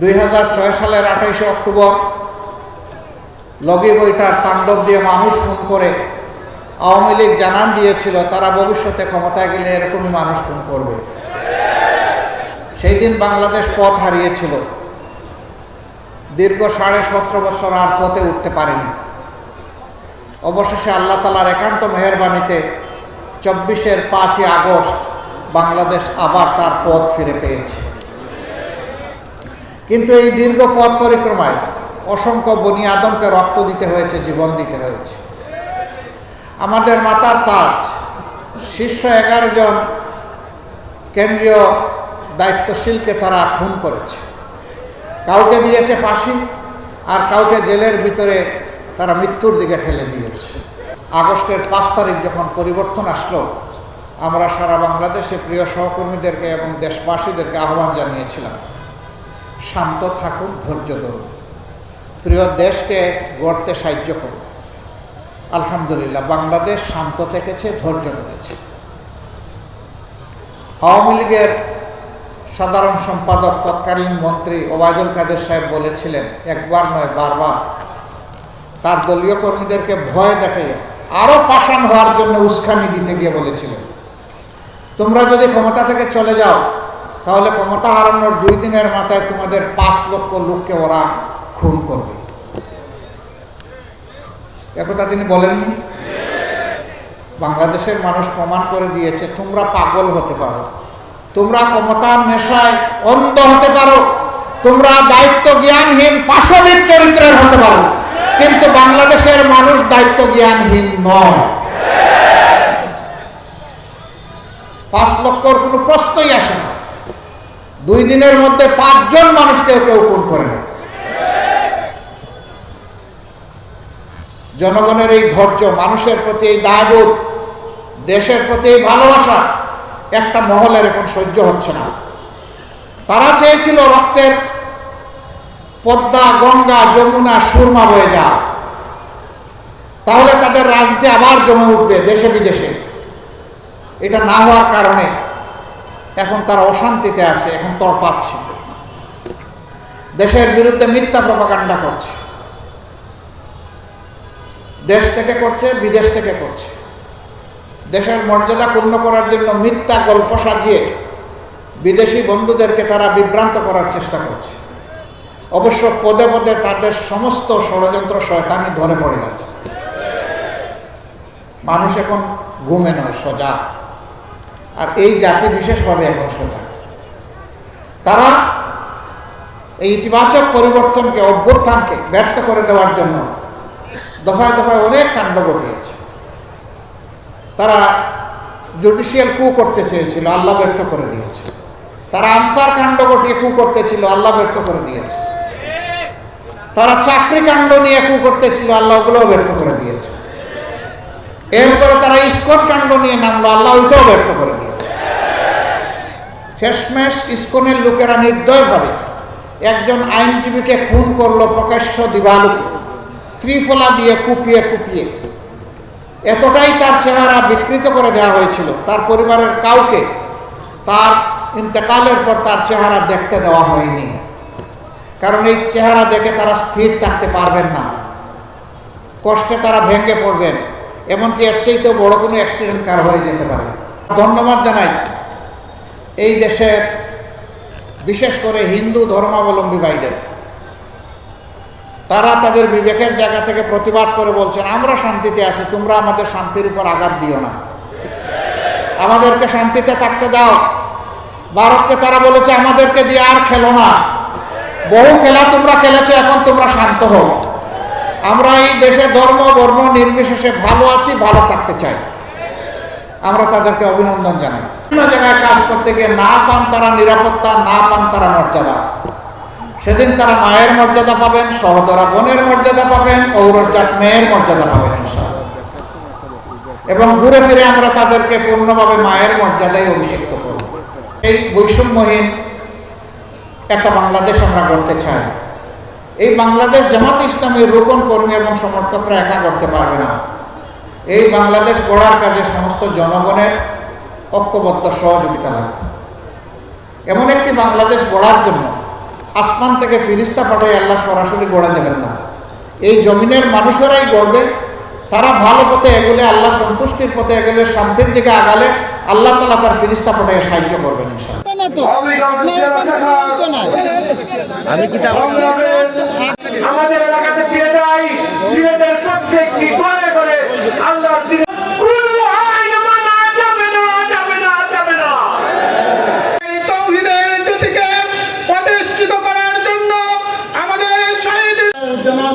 দুই হাজার ছয় সালের আঠাইশে অক্টোবর লগি বইটার তাণ্ডব দিয়ে মানুষ খুন করে আওয়ামী লীগ জানান দিয়েছিল, তারা ভবিষ্যতে ক্ষমতায় গেলে এরকমই মানুষ খুন করবে। সেই দিন বাংলাদেশ পথ হারিয়েছিল। দীর্ঘ সাড়ে সতেরো বছর আর পথে উঠতে পারেনি। অবশেষে আল্লাহ তালার একান্ত মেহরবানিতে চব্বিশের পাঁচই আগস্ট বাংলাদেশ আবার তার পথ ফিরে পেয়েছে। কিন্তু এই দীর্ঘ পথ পরিক্রমায় অসংখ্য বনি আদমকে রক্ত দিতে হয়েছে, জীবন দিতে হয়েছে। আমাদের মাতার তাজ, শীর্ষ এগারো জন কেন্দ্রীয় দায়িত্বশীলকে তারা খুন করেছে। কাউকে দিয়েছে ফাঁসি আর কাউকে জেলের ভিতরে তারা মৃত্যুর দিকে ঠেলে দিয়েছে। আগস্টের পাঁচ তারিখ যখন পরিবর্তন আসলো, আমরা সারা বাংলাদেশে প্রিয় সহকর্মীদেরকে এবং দেশবাসীদেরকে আহ্বান জানিয়েছিলাম। শান্ত থাকুন, ধৈর্য ধরুন। প্রিয় দেশকে গড়তে সাহায্য করুন। আলহামদুলিল্লাহ, বাংলাদেশ শান্ত থেকেছে, ধৈর্য ধরেছে। আওয়ামী লীগের সাধারণ সম্পাদক তৎকালীন মন্ত্রী ওবায়দুল কাদের সাহেব বলেছিলেন, একবার নয়, বারবার। তার দলীয় কর্মীদেরকে ভয় দেখে আরও পাষাণ হওয়ার জন্য উস্কানি দিতে গিয়ে বলেছিলেন, তোমরা যদি ক্ষমতা থেকে চলে যাও তাহলে ক্ষমতা হারানোর দুই দিনের মাথায় তোমাদের পাঁচ লক্ষ লোককে ওরা খুন করবে। একথা তিনি বলেননি? বাংলাদেশের মানুষ প্রমাণ করে দিয়েছে, তোমরা পাগল হতে পারো। তোমরা ক্ষমতার নেশায় অন্ধ হতে পারো। তোমরা দায়িত্ব জ্ঞানহীন পাশবিক চরিত্রের হতে পারো। কিন্তু বাংলাদেশের মানুষ দায়িত্ব জ্ঞানহীন নয়। পাঁচ লক্ষর কোনো প্রশ্নই আসে না। দুই দিনের মধ্যে পাঁচজন মানুষকেও কেউ খুন করে না। জনগণের এই ধৈর্য, মানুষের প্রতি এই দায়বোধ, দেশের প্রতি এই ভালোবাসা একটা মহলের এখন সহ্য হচ্ছে না। তারা চেয়েছিল রক্তের পদ্মা, গঙ্গা, যমুনা, সুরমা বয়ে যা তাহলে তাদের রাজনীতি আবার জমে উঠবে দেশে বিদেশে এটা না হওয়ার কারণে এখন তারা অশান্তিতে আছে, এখন তরপাচ্ছে দেশের বিরুদ্ধে মিথ্যা প্রপাগান্ডা করছে। দেশ থেকে করছে, বিদেশ থেকে করছে। দেশের মর্যাদা পূর্ণ করার জন্য মিথ্যা গল্প সাজিয়ে বিদেশি বন্ধুদেরকে তারা বিভ্রান্ত করার চেষ্টা করছে। অবশ্য পদে পদে তাদের সমস্ত ষড়যন্ত্র শয়তানি ধরে পড়ে যাচ্ছে মানুষ এখন ঘুমে নয় সোজা আর এই জাতি বিশেষভাবে এখন সোজা। তারা এই ইতিবাচক পরিবর্তনকে, অভ্যুত্থানকে ব্যর্থ করে দেওয়ার জন্য দফায় দফায় অনেক কাণ্ড ঘটিয়েছে। তারা জুডিশিয়াল কু করতে চেয়েছিল, আল্লাহ ব্যর্থ করে দিয়েছে। তারা আনসার কাণ্ড ঘটিয়ে কু করতে ছিল, আল্লাহ ব্যর্থ করে দিয়েছে। তারা চাকরি কাণ্ড নিয়ে কু করতে ছিল, আল্লাহ ওগুলোও ব্যর্থ করে দিয়েছে। এরপরে তারা ইস্কন কাণ্ড নিয়ে নামলো, আল্লাহ ওইটাও ব্যর্থ করে দিয়েছে। শেষমেশ ইস্কনের লোকেরা নির্দয়ভাবে একজন আইনজীবীকে খুন করল প্রকাশ্য দিবালুকে। ত্রিফলা দিয়ে কুপিয়ে কুপিয়ে। এতটাই তার চেহারা বিকৃত করে দেওয়া হয়েছিল। তার পরিবারের কাউকে তার ইন্তেকালের পর তার চেহারা দেখতে দেওয়া হয়নি। কারণ এই চেহারা দেখে তারা স্থির থাকতে পারবেন না। কষ্টে তারা ভেঙে পড়বেন। এমনকি এর চাইতেও বড় কোনো অ্যাক্সিডেন্ট কার হয়ে যেতে পারে। ধন্যবাদ জানাই। এই দেশের বিশেষ করে হিন্দু ধর্মাবলম্বী ভাইদের। তারা তাদের বিবেকের জায়গা থেকে প্রতিবাদ করে বলছেন, আমরা শান্তিতে আছি, তোমরা আমাদের শান্তির উপর আঘাত দিও না। আমাদেরকে শান্তিতে থাকতে দাও। ভারতকে তারা বলেছে, আমাদেরকে দিয়ে আর খেলো না। বহু খেলা তোমরা খেলেছো, এখন তোমরা শান্ত হও। আমরা এই দেশে ধর্ম, বর্ণ, নির্বিশেষে ভালো আছি, ভালো থাকতে চাই। আমরা তাদেরকে অভিনন্দন জানাই। বিভিন্ন জায়গায় কাজ করতে গিয়ে না পান তারা নিরাপত্তা, না পান তারা মর্যাদা। সেদিন তারা মায়ের মর্যাদা পাবেন, সহদরা বোনের মর্যাদা পাবেন, ঔরসজাত মেয়ের মর্যাদা পাবেন এবং ঘুরে ফিরে আমরা তাদেরকে পূর্ণভাবে মায়ের মর্যাদায় অভিষিক্ত করব। এই বৈষম্যহীন একটা বাংলাদেশ আমরা গড়তে চাই। এই বাংলাদেশ জামাত ইসলামের রোপণ কর্মী এবং সমর্থকরা একা করতে পারবে না। এই বাংলাদেশ গড়ার কাজে সমস্ত জনগণের ঐক্যবদ্ধ সহযোগিতা লাগবে এমন একটি বাংলাদেশ গড়ার জন্য আসমান থেকে ফিরিস্তা পাঠাই আল্লাহ সরাসরি গড়া দেবেন না। এই জমিনের মানুষেরাই গড়বে তারা ভালো পথে এগুলে আল্লাহ সন্তুষ্টির পথে এগুলে শান্তির দিকে আগালে আল্লাহ তালা তার ফিরিস্তা পাঠাই সাহায্য করবেন আমি কি আমাদের এলাকাতে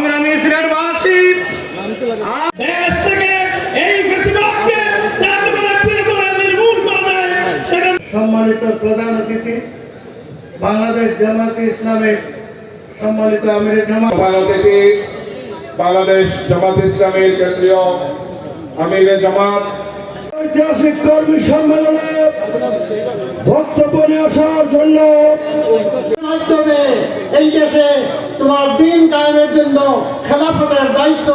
সংগ্রামী সিলেটবাসী দেশ থেকে এই ফেসিবাদকে যাতে করে চিরতরে নির্মূল করে দেয়। সম্মানিত প্রধান অতিথি বাংলাদেশ জামাত ইসলামের সম্মানিত আমির জামাত। প্রধান অতিথি বাংলাদেশ জামাত ইসলামের কেন্দ্রীয় আমিরে জামাত। ঐতিহাসিক কর্মী সম্মেলনে বক্তব্য নিয়ে আসার জন্য উন্নয়নের জন্য খেলাফতের দায়িত্ব